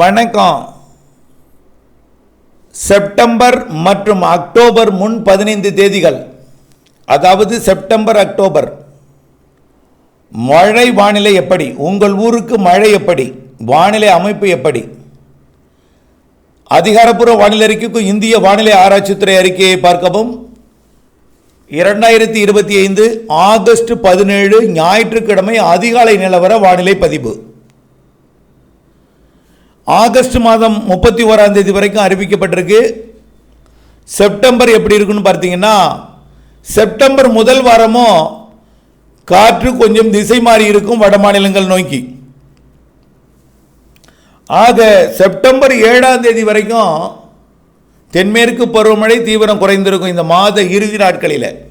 வணக்கம். செப்டம்பர் மற்றும் அக்டோபர் முன் பதினைந்து தேதிகள். அதாவது செப்டம்பர் அக்டோபர். மழை வானிலை எப்படி? உங்கள் ஊருக்கு மழை எப்படி? வானிலை அமைப்பு எப்படி? அதிகாரப்பூர்வ வானிலை அறிக்கைக்கும் இந்திய வானிலை ஆராய்ச்சித்துறை அறிக்கையை பார்க்கவும். இரண்டாயிரத்தி இருபத்தி ஐந்து ஆகஸ்ட் பதினேழு ஞாயிற்றுக்கிழமை அதிகாலை நிலவர வானிலை பதிவு. ஆகஸ்ட் மாதம் முப்பத்தி ஓராம் தேதி வரைக்கும் அறிவிக்கப்பட்டிருக்கு. செப்டம்பர் எப்படி இருக்குன்னு பார்த்தீங்கன்னா செப்டம்பர் முதல் வாரமும் காற்று கொஞ்சம் திசை மாறி இருக்கும் வட மாநிலங்கள் நோக்கி. ஆக செப்டம்பர் ஏழாம் தேதி வரைக்கும் தென்மேற்கு பருவமழை தீவிரம் குறைந்திருக்கும் இந்த மாத இறுதி நாட்களில்.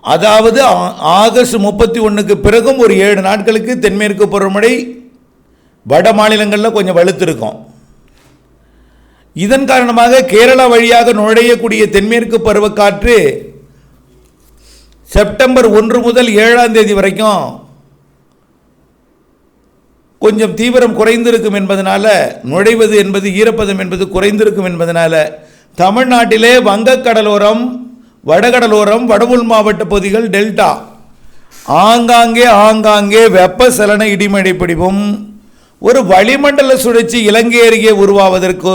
அதாவது ஆ- ஆகஸ்ட் முப்பத்தி ஒன்றுக்கு பிறகும் ஒரு ஏழு நாட்களுக்கு தென்மேற்கு பருவமழை வட மாநிலங்களில் கொஞ்சம் வலுத்திருக்கும் இதன் காரணமாக கேரளா வழியாக நுழையக்கூடிய தென்மேற்கு பருவக்காற்று செப்டம்பர் ஒன்று முதல் ஏழாம் தேதி வரைக்கும் கொஞ்சம் தீவிரம் குறைந்திருக்கும் என்பதனால் நுழைவது என்பது ஈரப்பதம் என்பது குறைந்திருக்கும் என்பதனால் தமிழ்நாட்டிலே வங்கக்கடலோரம் வடகடலோரம் வடவுள் மாவட்ட பகுதிகள் டெல்டா. ஆங்காங்கே ஆங்காங்கே வெப்பசலன இடிமழை பிடிவும் ஒரு வளிமண்டல சுழற்சி இலங்கை அருகே உருவாவதற்கு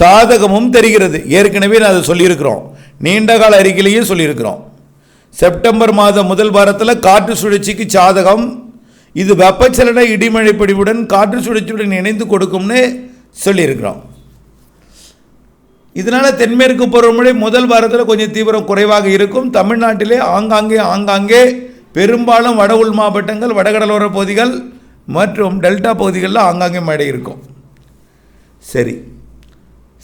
சாதகமும் தெரிகிறது. ஏற்கனவே நான் அதை சொல்லியிருக்கிறோம். நீண்டகால அறிக்கையிலேயே சொல்லியிருக்கிறோம். செப்டம்பர் மாதம் முதல் வாரத்தில் காற்று சுழற்சிக்கு சாதகம். இது வெப்பச்சலன இடிமழை பிடிவுடன் காற்று சுழற்சியுடன் இணைந்து கொடுக்கும்னு சொல்லியிருக்கிறோம். இதனால் தென்மேற்கு பருவமழை முதல் வாரத்தில் கொஞ்சம் தீவிரம் குறைவாக இருக்கும். தமிழ்நாட்டிலே ஆங்காங்கே ஆங்காங்கே பெரும்பாலும் வட உள் மாவட்டங்கள் வடகடலோர பகுதிகள் மற்றும் டெல்டா பகுதிகளில் ஆங்காங்கே மழை இருக்கும். சரி.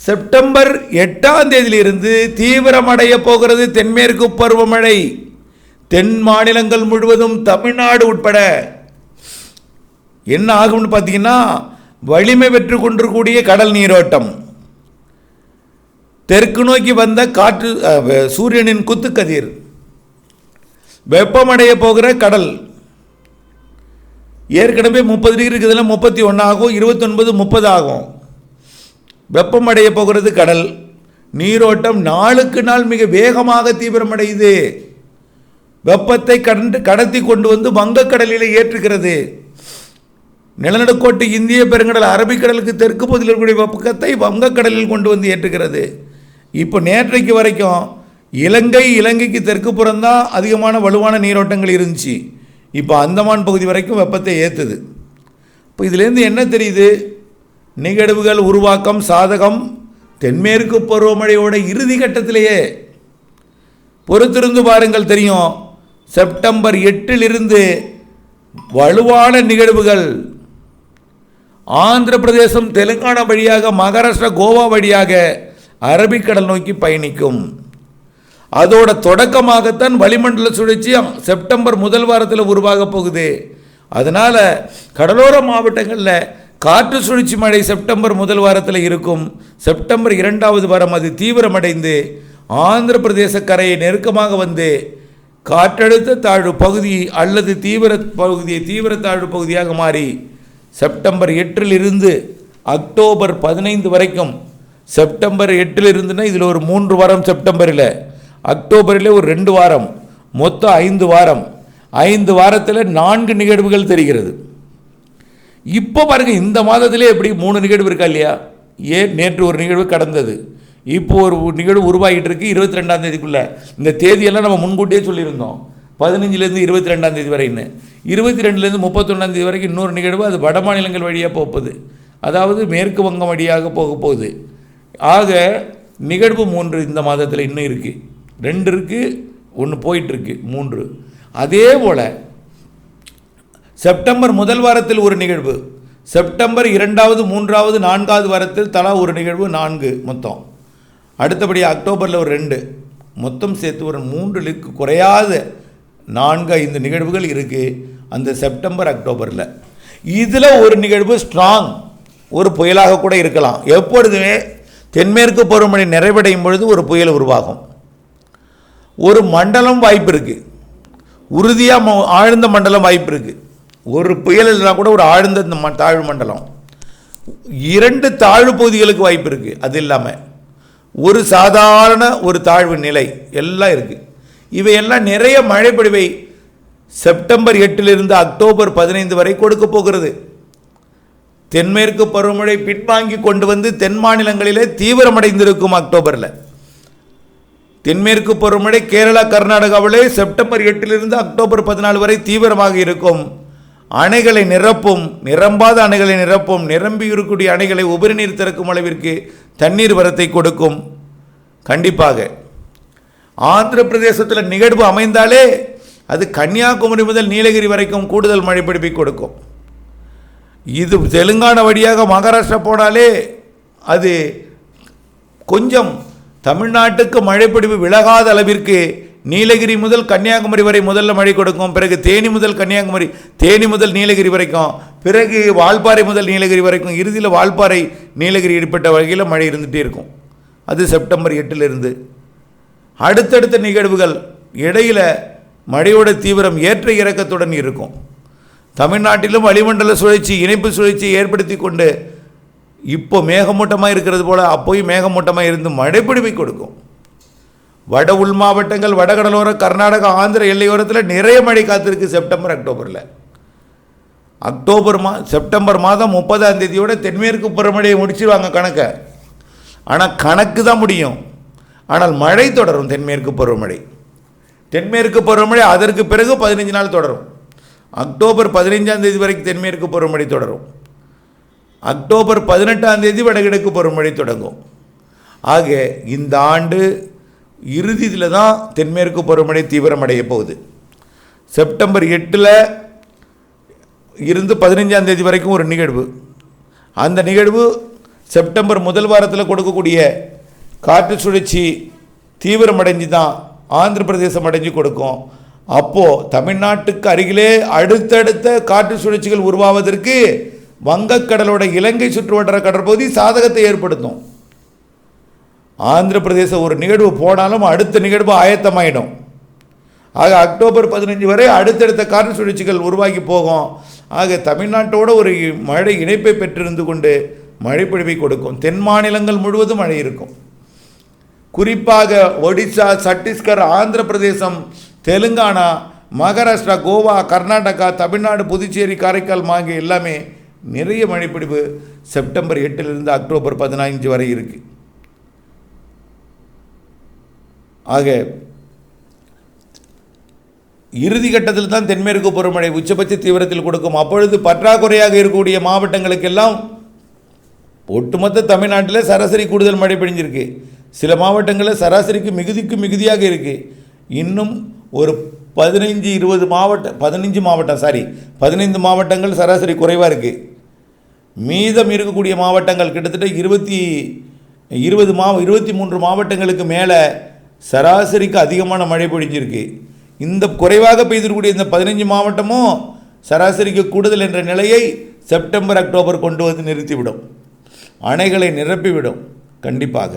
செப்டம்பர் எட்டாம் தேதியிலிருந்து தீவிரமடைய போகிறது தென்மேற்கு பருவமழை. தென் மாநிலங்கள் முழுவதும் தமிழ்நாடு உட்பட. என்ன ஆகும்னு பார்த்தீங்கன்னா வலிமை பெற்று கொண்டிருக்கூடிய கடல் நீரோட்டம். தெற்கு நோக்கி வந்த காற்று சூரியனின் குத்துக்கதிர். வெப்பமடைய போகிற கடல். ஏற்கனவே முப்பது டிகிரி இருக்குதுல முப்பத்தி ஒன்று ஆகும் இருபத்தொன்பது முப்பது ஆகும். வெப்பமடைய போகிறது கடல். நீரோட்டம் நாளுக்கு நாள் மிக வேகமாக தீவிரமடையுது வெப்பத்தை கண்டு கடத்தி கொண்டு வந்து வங்கக்கடலில் ஏற்றுகிறது. நிலநடுக்கோட்டு இந்திய பெருங்கடல் அரபிக்கடலுக்கு தெற்கு பகுதியில் இருக்கக்கூடிய வெப்பத்தை வங்கக்கடலில் கொண்டு வந்து ஏற்றுகிறது. இப்போ நேற்றைக்கு வரைக்கும் இலங்கை இலங்கைக்கு தெற்கு புறம்தான் அதிகமான வலுவான நீரோட்டங்கள் இருந்துச்சு. இப்போ அந்தமான் பகுதி வரைக்கும் வெப்பத்தை ஏற்றுது இப்போ இதுலேருந்து என்ன தெரியுது? நிகழ்வுகள் உருவாக்கம் சாதகம் தென்மேற்கு பருவமழையோட இறுதி கட்டத்திலேயே. பொறுத்திருந்து பாருங்கள் தெரியும். செப்டம்பர் எட்டிலிருந்து வலுவான நிகழ்வுகள். ஆந்திர பிரதேசம் தெலுங்கானா வழியாக மகாராஷ்டிரா கோவா வழியாக அரபிக்கடல் நோக்கி பயணிக்கும். அதோட தொடக்கமாகத்தான் வளிமண்டல சுழற்சி செப்டம்பர் முதல் வாரத்தில் உருவாக போகுது. அதனால் கடலோர மாவட்டங்களில் காற்று சுழற்சி மழை செப்டம்பர் முதல் வாரத்தில் இருக்கும். செப்டம்பர் இரண்டாவது வாரம் அது தீவிரமடைந்து ஆந்திர பிரதேச கரையை நெருக்கமாக வந்து காற்றழுத்த தாழ்வு பகுதி அல்லது தீவிர பகுதியை தீவிர தாழ்வு பகுதியாக மாறி செப்டம்பர் எட்டிலிருந்து அக்டோபர் பதினைந்து வரைக்கும் செப்டம்பர் எட்டிலிருந்துன்னா இதில் ஒரு மூன்று வாரம் செப்டம்பரில். அக்டோபரில் ஒரு ரெண்டு வாரம் மொத்தம் ஐந்து வாரம். ஐந்து வாரத்தில் நான்கு நிகழ்வுகள் தெரிகிறது. இப்போ பாருங்க இந்த மாதத்திலே எப்படி மூணு நிகழ்வு இருக்கா இல்லையா? ஏன் நேற்று ஒரு நிகழ்வு கடந்தது. இப்போ ஒரு நிகழ்வு உருவாகிட்டு இருக்கு இருபத்தி ரெண்டாம் தேதிக்குள்ளே. இந்த தேதியெல்லாம் நம்ம முன்கூட்டியே சொல்லியிருந்தோம். பதினஞ்சுலேருந்து இருபத்தி ரெண்டாம் தேதி வரைன்னு. இருபத்தி ரெண்டுலேருந்து முப்பத்தொன்னாம் தேதி வரைக்கும் இன்னொரு நிகழ்வு அது வட மாநிலங்கள் வழியாக போகுது. அதாவது மேற்கு வங்கம் வழியாக போக போகுது. ஆக நிகழ்வு மூன்று இந்த மாதத்தில் இன்னும் இருக்குது ரெண்டு இருக்குது ஒன்று போயிட்டுருக்கு மூன்று. அதே போல் செப்டம்பர் முதல் வாரத்தில் ஒரு நிகழ்வு. செப்டம்பர் இரண்டாவது மூன்றாவது நான்காவது வாரத்தில் தலா ஒரு நிகழ்வு நான்கு மொத்தம். அடுத்தபடி அக்டோபரில் ஒரு ரெண்டு. மொத்தம் சேர்த்து ஒரு மூன்றுலுக்கு குறையாத நான்கு ஐந்து நிகழ்வுகள் இருக்குது அந்த செப்டம்பர் அக்டோபரில். இதில் ஒரு நிகழ்வு ஸ்ட்ராங். ஒரு புயலாக கூட இருக்கலாம். எப்பொழுதுமே தென்மேற்கு பருவமழை நிறைவடையும் பொழுது ஒரு புயல் உருவாகும். ஒரு மண்டலம் வாய்ப்பு இருக்குது உறுதியாக ஆழ்ந்த மண்டலம் வாய்ப்பு இருக்குது ஒரு புயல் இல்லைனா கூட ஒரு ஆழ்ந்த இந்த ம- தாழ்வு மண்டலம். இரண்டு தாழ்வு பகுதிகளுக்கு வாய்ப்பு இருக்குது அது இல்லாமல் ஒரு சாதாரண ஒரு தாழ்வு நிலை எல்லாம் இருக்குது இவையெல்லாம் நிறைய மழைப்பொழிவை செப்டம்பர் எட்டிலிருந்து அக்டோபர் பதினைந்து வரை கொடுக்க போகிறது. தென்மேற்கு பருவமழை பின்வாங்கி கொண்டு வந்து தென் மாநிலங்களிலே தீவிரமடைந்திருக்கும் அக்டோபரில். தென்மேற்கு பருவமழை கேரளா கர்நாடகாவிலே செப்டம்பர் எட்டிலிருந்து அக்டோபர் பதினாலு வரை தீவிரமாக இருக்கும். அணைகளை நிரப்பும் நிரம்பாத அணைகளை நிரப்பும் நிரம்பி இருக்கக்கூடிய அணைகளை உபரி நீர் திறக்கும் அளவிற்கு தண்ணீர் வரத்தை கொடுக்கும். கண்டிப்பாக. ஆந்திர பிரதேசத்தில் நிகழ்வு அமைந்தாலே அது கன்னியாகுமரி முதல் நீலகிரி வரைக்கும் கூடுதல் மழை பிடிப்பை கொடுக்கும். இது தெலுங்கானா வழியாக மகாராஷ்டிரா போனாலே அது கொஞ்சம் தமிழ்நாட்டுக்கு மழைப்பிடிவு விலகாத அளவிற்கு நீலகிரி முதல் கன்னியாகுமரி வரை முதல்ல மழை கொடுக்கும். பிறகு தேனி முதல் கன்னியாகுமரி தேனி முதல் நீலகிரி வரைக்கும். பிறகு வால்பாறை முதல் நீலகிரி வரைக்கும். இறுதியில் வால்பாறை நீலகிரி இடைப்பட்ட வகையில் மழை இருந்துகிட்டே இருக்கும். அது செப்டம்பர் எட்டிலிருந்து. அடுத்தடுத்த நிகழ்வுகள் இடையில் மழையோட தீவிரம் ஏற்ற இறக்கத்துடன் இருக்கும். தமிழ்நாட்டிலும் வளிமண்டல சுழற்சி இணைப்பு சுழற்சியை ஏற்படுத்தி கொண்டு இப்போ மேகமூட்டமாக இருக்கிறது போல் அப்போயும் மேகமூட்டமாக இருந்து மழைப்பிடிவை கொடுக்கும். வட உள் மாவட்டங்கள் வடகடலோர கர்நாடகா ஆந்திர எல்லையோரத்தில் நிறைய மழை காத்திருக்கு செப்டம்பர் அக்டோபரில். அக்டோபர் மா செப்டம்பர் மாதம் முப்பதாம் தேதியோட தென்மேற்கு புறமழையை முடிச்சிருவாங்க கணக்கை. ஆனால் கணக்கு தான் முடியும். ஆனால் மழை தொடரும் தென்மேற்கு பருவமழை. தென்மேற்கு பருவமழை அதற்கு பிறகு பதினஞ்சு நாள் தொடரும். அக்டோபர் பதினைஞ்சாம் தேதி வரைக்கும் தென்மேற்கு பருவமழை தொடரும். அக்டோபர் பதினெட்டாம் தேதி வடகிழக்கு பருவமழை தொடங்கும். ஆக இந்த ஆண்டு இறுதியில் தான் தென்மேற்கு பருவமழை தீவிரமடைய போகுது. செப்டம்பர் எட்டில் இருந்து பதினஞ்சாம் தேதி வரைக்கும் ஒரு நிகழ்வு. அந்த நிகழ்வு செப்டம்பர் முதல் வாரத்தில் கொடுக்கக்கூடிய காற்று சுழற்சி தீவிரமடைஞ்சு தான் ஆந்திர பிரதேசம் அடைஞ்சு கொடுக்கும். அப்போது தமிழ்நாட்டுக்கு அருகிலே அடுத்தடுத்த காற்று சுழற்சிகள் உருவாவதற்கு வங்கக்கடலோட இலங்கை சுற்றுவட்டார கடற்பகுதி சாதகத்தை ஏற்படுத்தும். ஆந்திர பிரதேச ஒரு நிகழ்வு போனாலும் அடுத்த நிகழ்வு ஆயத்தமாயிடும். ஆக அக்டோபர் பதினஞ்சு வரை அடுத்தடுத்த காற்று சுழற்சிகள் உருவாகி போகும். ஆக தமிழ்நாட்டோட ஒரு மழை இணைப்பை பெற்றிருந்து கொண்டு மழைப்பொழிவை கொடுக்கும். தென் மாநிலங்கள் முழுவதும் மழை இருக்கும். குறிப்பாக ஒடிசா சத்தீஸ்கர் ஆந்திர பிரதேசம் தெலுங்கானா மகாராஷ்டிரா கோவா கர்நாடகா தமிழ்நாடு புதுச்சேரி காரைக்கால் மாங்கி எல்லாமே நிறைய மழைப்பிடிப்பு செப்டம்பர் எட்டிலிருந்து அக்டோபர் பதினைஞ்சு வரை இருக்குது ஆக இறுதி கட்டத்தில் தான் தென்மேற்கு பருவமழை உச்சபட்ச தீவிரத்தில் கொடுக்கும். அப்பொழுது பற்றாக்குறையாக இருக்கக்கூடிய மாவட்டங்களுக்கெல்லாம் ஒட்டுமொத்த தமிழ்நாட்டில் சராசரி கூடுதல் மழை பிடிஞ்சிருக்கு. சில மாவட்டங்களில் சராசரிக்கு மிகுதிக்கு மிகுதியாக இருக்குது இன்னும் ஒரு பதினைஞ்சு இருபது மாவட்டம் பதினஞ்சு மாவட்டம் சாரி பதினைந்து மாவட்டங்கள் சராசரி குறைவாக இருக்குது மீதம் இருக்கக்கூடிய மாவட்டங்கள் கிட்டத்தட்ட இருபத்தி இருபது மா இருபத்தி மூன்று மாவட்டங்களுக்கு மேலே சராசரிக்கு அதிகமான மழை பொழிஞ்சிருக்கு. இந்த குறைவாக பெய்திருக்கக்கூடிய இந்த பதினஞ்சு மாவட்டமும் சராசரிக்கு கூடுதல் என்ற நிலையை செப்டம்பர் அக்டோபர் கொண்டு வந்து நிறுத்திவிடும். அணைகளை நிரப்பிவிடும் கண்டிப்பாக.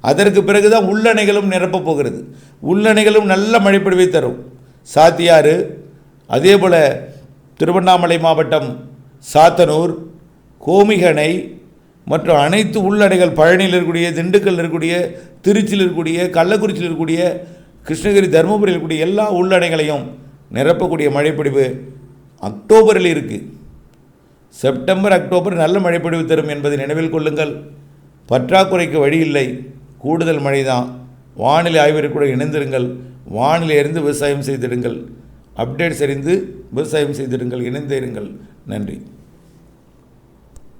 அதற்கு பிறகு தான் உள்ளணைகளும் நிரப்பப் போகிறது. உள்ளணைகளும் நல்ல மழைப்பொழிவை தரும். சாத்தியாறு. அதே போல் திருவண்ணாமலை மாவட்டம் சாத்தனூர் கோமிகனை மற்றும் அனைத்து உள்ளடைகள் பழனியில் இருக்கக்கூடிய திண்டுக்கல்லில் இருக்கக்கூடிய திருச்சியில் இருக்கக்கூடிய கள்ளக்குறிச்சியில் இருக்கக்கூடிய கிருஷ்ணகிரி தருமபுரியில் இருக்கக்கூடிய எல்லா உள்ளடைகளையும் நிரப்பக்கூடிய மழைப்பிடிவு அக்டோபரில் இருக்குது செப்டம்பர் அக்டோபர் நல்ல மழைப்பொழிவு தரும் என்பதை நினைவில் கொள்ளுங்கள். பற்றாக்குறைக்கு வழி இல்லை. கூடுதல் மழை தான் வானிலை ஆய்விற்கு கூட இணைந்திருங்கள். வானிலை அறிந்து விவசாயம் செய்திடுங்கள். அப்டேட்ஸ் அறிந்து விவசாயம் செய்திடுங்கள். இணைந்திருங்கள் நன்றி.